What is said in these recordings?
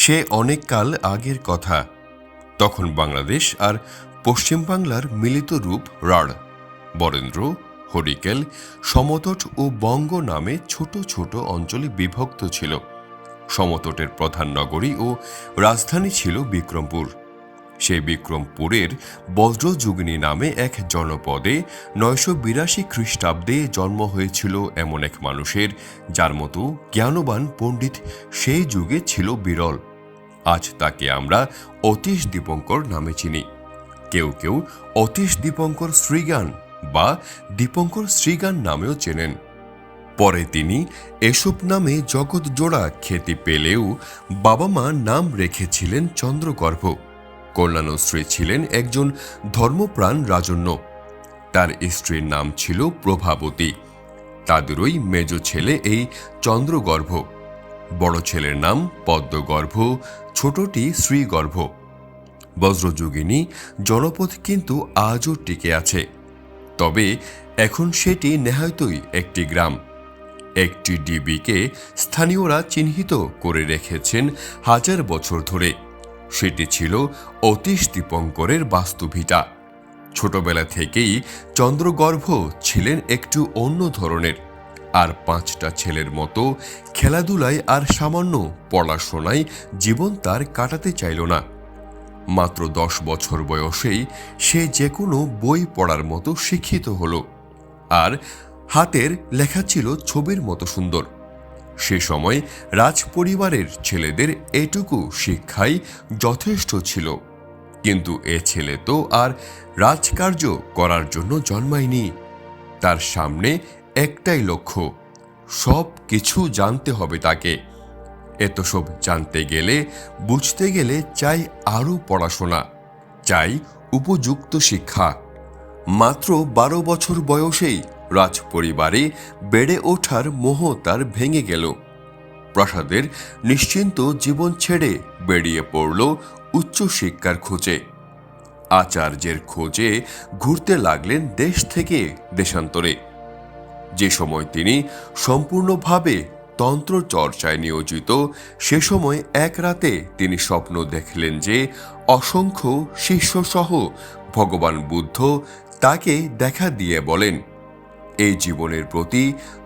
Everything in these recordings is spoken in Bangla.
সে অনেক কাল আগের কথা। তখন বাংলাদেশ আর পশ্চিম বাংলার মিলিত রূপ রাঢ়, বরেন্দ্র, হরিকেল, সমতট ও বঙ্গ নামে ছোট ছোট অঞ্চলে বিভক্ত ছিল। সমতটের প্রধান নগরী ও রাজধানী ছিল বিক্রমপুর। সেই বিক্রমপুরের বজ্রযুগিনী নামে এক জনপদে নয়শো বিরাশি খ্রিস্টাব্দে জন্ম হয়েছিল এমন এক মানুষের, যার মতো জ্ঞানবান পণ্ডিত সেই যুগে ছিল বিরল। আজ তাকে আমরা অতীশ দীপঙ্কর নামে চিনি। কেউ কেউ অতীশ দীপঙ্কর শ্রীগান বা দীপঙ্কর শ্রীগান নামেও চেনেন। পরে তিনি এসব নামে জগৎ জোড়া খ্যাতি পেলেও বাবা মা নাম রেখেছিলেন চন্দ্রগর্ভ। কল্যাণশ্রী ছিলেন একজন ধর্মপ্রাণ রাজন্য। তার স্ত্রীর নাম ছিল প্রভাবতী। তাদেরই মেজ ছেলে এই চন্দ্রগর্ভ। বড় ছেলের নাম পদ্মগর্ভ, ছোটটি শ্রীগর্ভ। বজ্রযোগিনী জনপদ কিন্তু আজও টিকে আছে। তবে এখন সেটি নেহায়তই একটি গ্রাম। একটি ডিবিকে স্থানীয়রা চিহ্নিত করে রেখেছেন হাজার বছর ধরে। সেটি ছিল অতীশ দীপঙ্করের বাস্তুভিটা। ছোটবেলা থেকেই চন্দ্রগর্ভ ছিলেন একটু অন্য ধরনের। আর পাঁচটা ছেলের মতো খেলাধুলায় আর সামান্য পড়াশোনায় জীবন তার কাটাতে চাইল না। মাত্র দশ বছর বয়সেই সে যে কোনো বই পড়ার মতো শিক্ষিত হলো। আর হাতের লেখা ছিল ছবির মতো সুন্দর। সে সময় রাজ পরিবারের ছেলেদের এটুকু শিক্ষাই যথেষ্ট ছিল। কিন্তু এ ছেলে তো আর রাজকার্য করার জন্য জন্মায়নি। তার সামনে একটাই লক্ষ্য, সব কিছু জানতে হবে তাকে। এত সব জানতে গেলে, বুঝতে গেলে চাই আরও পড়াশোনা, চাই উপযুক্ত শিক্ষা। মাত্র বারো বছর বয়সেই রাজপরিবারে বেড়ে ওঠার মোহ তার ভেঙে গেল। প্রাসাদের নিশ্চিন্ত জীবন ছেড়ে বেরিয়ে পড়ল উচ্চশিক্ষার খোঁজে। আচার্যের খোঁজে ঘুরতে লাগলেন দেশ থেকে দেশান্তরে। যে সময় তিনি সম্পূর্ণভাবে তন্ত্র চর্চায় নিয়োজিত, সে সময় এক রাতে তিনি স্বপ্ন দেখলেন যে অসংখ্য শিষ্যসহ ভগবান বুদ্ধ তাকে দেখা দিয়ে বলেন, এই জীবনের প্রতি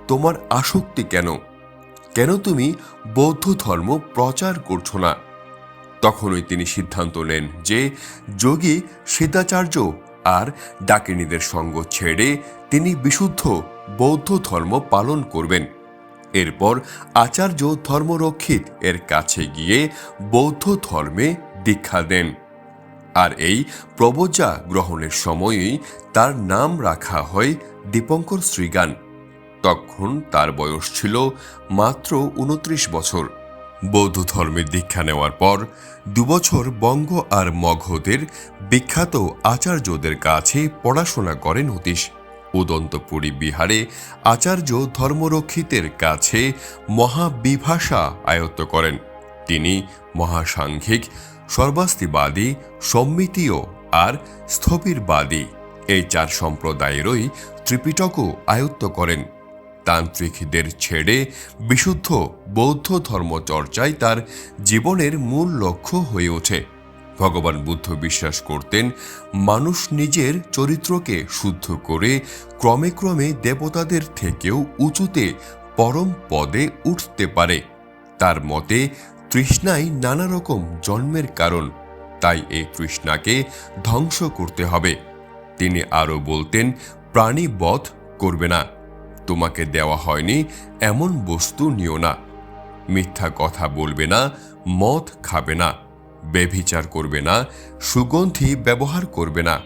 তোমার আসক্তি কেন? কেন তুমি বৌদ্ধ ধর্ম প্রচার করছ না? তখনই তিনি সিদ্ধান্ত নেন যে যোগী সিদ্ধাচার্য আর ডাকিনীদের সঙ্গ ছেড়ে তিনি বিশুদ্ধ বৌদ্ধ ধর্ম পালন করবেন। এরপর আচার্য ধর্মরক্ষিত এর কাছে গিয়ে বৌদ্ধ ধর্মে দীক্ষা দেন। আর এই প্রবজা গ্রহণের সময়ই তার নাম রাখা হয় দীপঙ্কর শ্রীগান। তখন তার বয়স ছিল মাত্র উনত্রিশ বছর। বৌদ্ধ ধর্মের দীক্ষা নেওয়ার পর দুবছর বঙ্গ আর মগধের বিখ্যাত আচার্যদের কাছে পড়াশোনা করেন অতীশ উদন্তপুরী বিহারে আচার্য ধর্মরক্ষিতের কাছে মহাবিভাষা আয়ত্ত করেন। তিনি মহাসাংঘিক, সর্বাস্তিবাদী, সম্মিতীয় আর স্থবিরবাদী। এই চার সম্প্রদায়েরই ত্রিপিটকও আয়ত্ত করেন। তান্ত্রিকদের ছেড়ে বিশুদ্ধ বৌদ্ধ ধর্মচর্চায় তার জীবনের মূল লক্ষ্য হয়ে ওঠে। ভগবান বুদ্ধ বিশ্বাস করতেন, মানুষ নিজের চরিত্রকে শুদ্ধ করে ক্রমে ক্রমে দেবতাদের থেকেও উঁচুতে পরম পদে উঠতে পারে। তার মতে, তৃষ্ণাই নানা রকম জন্মের কারণ, তাই এই তৃষ্ণাকে ধ্বংস করতে হবে। তিনি আরও বলতেন, প্রাণী বধ করবে না, তোমাকে দেওয়া হয়নি, এমন বস্তু নিও না। মিথ্যা কথা বলবে না, মদ খাবে না। বেভিচার করবে না, সুগন্ধি ব্যবহার করবে না,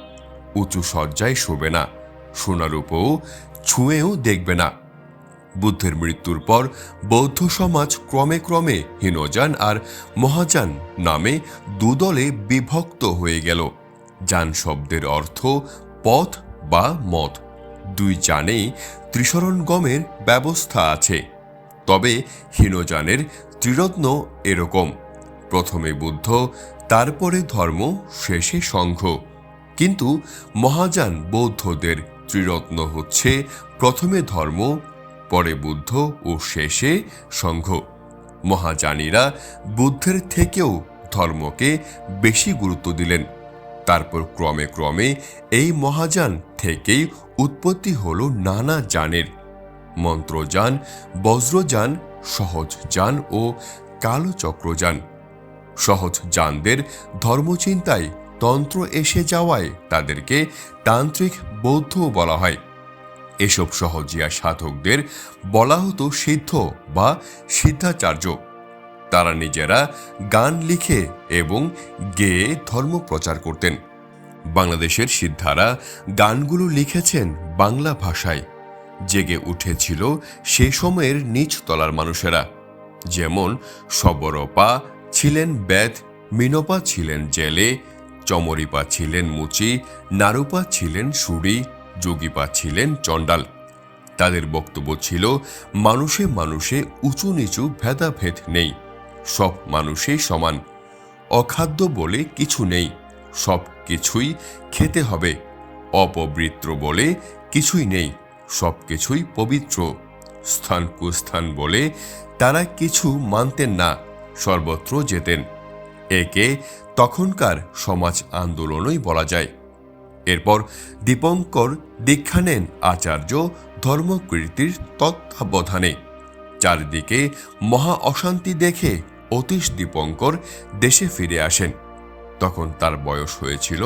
উঁচু সজ্জায় শোবে না সোনারূপও ছুঁয়েও দেখবে না। বুদ্ধের মৃত্যুর পর বৌদ্ধ সমাজ ক্রমে ক্রমে হীনযান আর মহাযান নামে দুদলে বিভক্ত হয়ে গেল। যান শব্দের অর্থ পথ বা মত। দুই জানেই ত্রিশরণগমের ব্যবস্থা আছে। তবে হীনযানের ত্রিরত্ন এরকম। প্রথমে বুদ্ধ, তারপরে ধর্ম, শেষে সংঘ। কিন্তু মহাযান বৌদ্ধদের ত্রিরত্ন হচ্ছে প্রথমে ধর্ম, পরে বুদ্ধ ও শেষে সংঘ। মহাজানীরা বুদ্ধের থেকেও ধর্মকে বেশি গুরুত্ব দিলেন। তারপর ক্রমে ক্রমে এই মহাযান থেকেই উৎপত্তি হল নানা যানের। মন্ত্রযান, বজ্রযান সহজ যান ও কালচক্রযান। সহজ যানদের ধর্মচিন্তায় তন্ত্র এসে যাওয়ায় তাদেরকে তান্ত্রিক বৌদ্ধ বলা হয়। এসব সহজিয়া সাধকদের বলা হতো সিদ্ধ বা সিদ্ধাচার্য। তারা নিজেরা গান লিখে এবং গেয়ে ধর্ম প্রচার করতেন। বাংলাদেশের সিদ্ধারা গানগুলো লিখেছেন বাংলা ভাষায়। জেগে উঠেছিল সে সময়ের নিচ তলার মানুষেরা। যেমন সবরপা ছিলেন বেদ, মিনোপা ছিলেন জেলে, চমরিপা ছিলেন মুচি, নারুপা ছিলেন সুরি, যোগীপা ছিলেন চণ্ডাল। তাদের বক্তব্য ছিল, মানুষে মানুষে উঁচু নিচু ভেদাভেদ নেই। সব মানুষই সমান। অখাদ্য বলে কিছু নেই। সব কিছুই খেতে হবে। অপবৃত্র বলে কিছুই নেই। সব কিছুই পবিত্র। স্থান কুস্থান বলে তারা কিছু মানতেন না। সর্বত্র যেতেন। একে তখনকার সমাজ আন্দোলনই বলা যায়। এরপর দীপঙ্কর দীক্ষা নেন আচার্য ধর্মকীর্তির তত্ত্বাবধানে। চারিদিকে মহা অশান্তি দেখে অতীশ দীপঙ্কর দেশে ফিরে আসেন। তখন তার বয়স হয়েছিল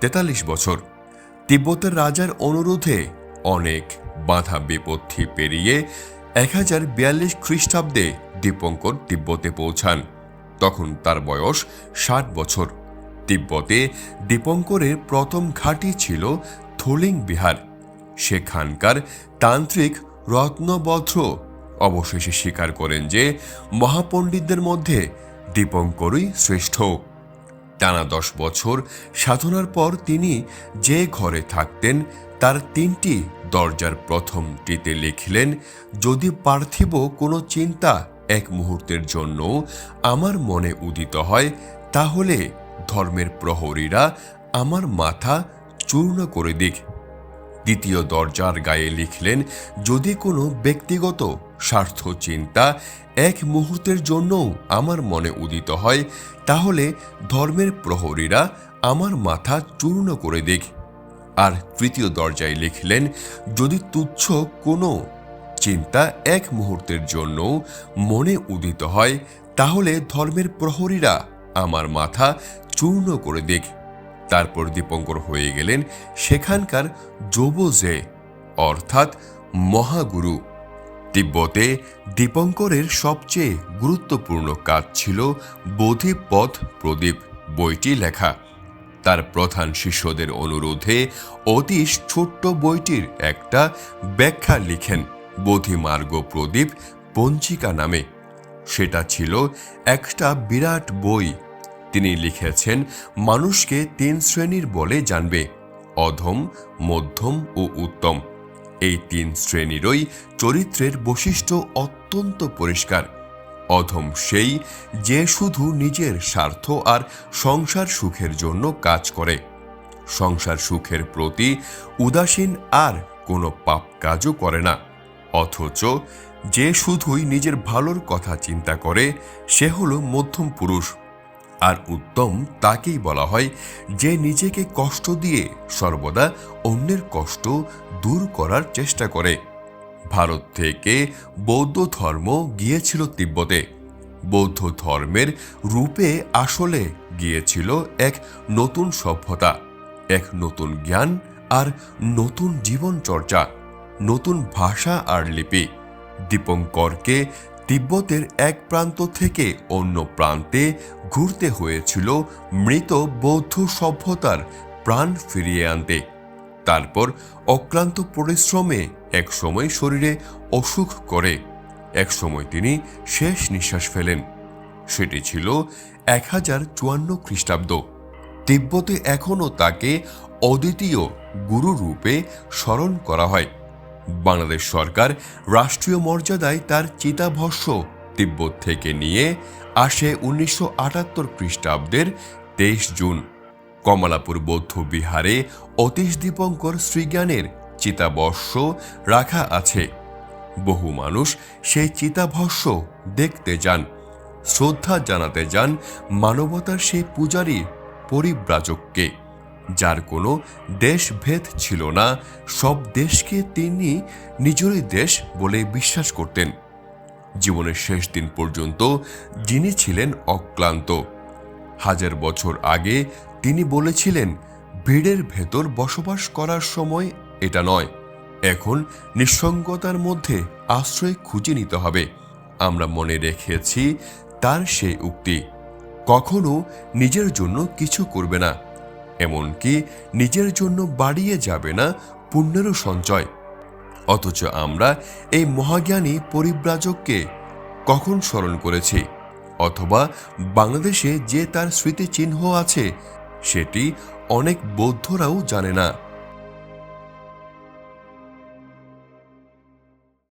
তেতাল্লিশ বছর। তিব্বতের রাজার অনুরোধে অনেক বাধা বিপত্তি পেরিয়ে এক হাজার বিয়াল্লিশ খ্রিস্টাব্দে দীপঙ্কর তিব্বতে পৌঁছান। তখন তার বয়স ষাট বছর। তিব্বতে দীপঙ্করের প্রথম ঘাঁটি ছিল থলিং বিহার। সেখানকার তান্ত্রিক রত্নবধ্র অবশেষে স্বীকার করেন যে, মহাপণ্ডিতদের মধ্যে দীপঙ্করই শ্রেষ্ঠ। টানা দশ বছর সাধনার পর তিনি যে ঘরে থাকতেন তার তিনটি দরজার প্রথমটিতে লিখলেন, যদি পার্থিব কোনো চিন্তা এক মুহূর্তের জন্য আমার মনে উদিত হয়, তাহলে ধর্মের প্রহরীরা আমার মাথা চূর্ণ করে দিক। দ্বিতীয় দরজার গায়ে লিখলেন, যদি কোনো ব্যক্তিগত স্বার্থ চিন্তা এক মুহূর্তের জন্যও আমার মনে উদিত হয়, তাহলে ধর্মের প্রহরীরা আমার মাথা চূর্ণ করে দিক। আর তৃতীয় দরজায় লিখলেন, যদি তুচ্ছ কোনো চিন্তা এক মুহূর্তের জন্য মনে উদিত হয়, তাহলে ধর্মের প্রহরীরা আমার মাথা চূর্ণ করে দিক। তারপর দীপঙ্কর হয়ে গেলেন সেখানকার যোবজে, অর্থাৎ মহাগুরু। তিব্বতে দীপঙ্করের সবচেয়ে গুরুত্বপূর্ণ কাজ ছিল বোধিপথ প্রদীপ বইটি লেখা। তার প্রধান শিষ্যদের অনুরোধে অতীশ ছোট্ট বইটির একটা ব্যাখ্যা লিখেন বোধিমার্গ প্রদীপ পঞ্চিকা নামে। সেটা ছিল একটা বিরাট বই। তিনি লিখেছেন, মানুষকে তিন শ্রেণির বলে জানবে, অধম, মধ্যম ও উত্তম। এই তিন শ্রেণীরই চরিত্রের বৈশিষ্ট্য অত্যন্ত পরিষ্কার। অধম সেই যে শুধু নিজের স্বার্থ আর সংসার সুখের জন্য কাজ করে। সংসার সুখের প্রতি উদাসীন আর কোনো পাপ কাজও করে না। অথচ যে শুধুই নিজের ভালোর কথা চিন্তা করে, সে হলো মধ্যম পুরুষ। আর উত্তম তাকেই বলা হয় যে নিজেকে কষ্ট দিয়ে সর্বদা অন্যের কষ্ট দূর করার চেষ্টা করে। ভারত থেকে বৌদ্ধ ধর্ম গিয়েছিল তিব্বতে। বৌদ্ধ ধর্মের রূপে আসলে গিয়েছিল এক নতুন সভ্যতা, এক নতুন জ্ঞান আর নতুন জীবন চর্চা, নতুন ভাষা আর লিপি। দীপঙ্করকে তিব্বতের এক প্রান্ত থেকে অন্য প্রান্তে ঘুরতে হয়েছিল মৃত বৌদ্ধ সভ্যতার প্রাণ ফিরিয়ে আনতে। তারপর অক্লান্ত পরিশ্রমে এক সময় শরীরে অসুখ করে। এক সময় তিনি শেষ নিঃশ্বাস ফেলেন। সেটি ছিল এক হাজার চুয়ান্ন খ্রিস্টাব্দ। তিব্বতে এখনও তাকে অদ্বিতীয় গুরু রূপে স্মরণ করা হয়। বাংলাদেশ সরকার রাষ্ট্রীয় মর্যাদায় তার চিতাভস্য তিব্বত থেকে নিয়ে আসে উনিশশো আটাত্তর খ্রিস্টাব্দের তেইশ জুন। কমলাপুর বৌদ্ধ বিহারে অতীশ দীপঙ্কর শ্রীজ্ঞানের চিতাবর্ষ রাখা আছে। বহু মানুষ সেই চিতাভস্য দেখতে যান, শ্রদ্ধা জানাতে যান মানবতার সেই পূজারী পরিব্রাজককে, যার কোনো দেশভেদ ছিল না, সব দেশকে তিনি নিজেরই দেশ বলে বিশ্বাস করতেন। জীবনের শেষ দিন পর্যন্ত যিনি ছিলেন অক্লান্ত। হাজার বছর আগে তিনি বলেছিলেন, ভিড়ের ভেতর বসবাস করার সময় এটা নয়। এখন নিঃসঙ্গতার মধ্যে আশ্রয় খুঁজে নিতে হবে। আমরা মনে রেখেছি তার সেই উক্তি। কখনো নিজের জন্য কিছু করবে না। এমনকি নিজের জন্য বাড়িয়ে যাবে না পুণ্যেরও সঞ্চয়। অথচ আমরা এই মহাজ্ঞানী পরিব্রাজককে কখন স্মরণ করেছি? অথবা বাংলাদেশে যে তার স্মৃতিচিহ্ন আছে সেটি অনেক বৌদ্ধরাও জানে না।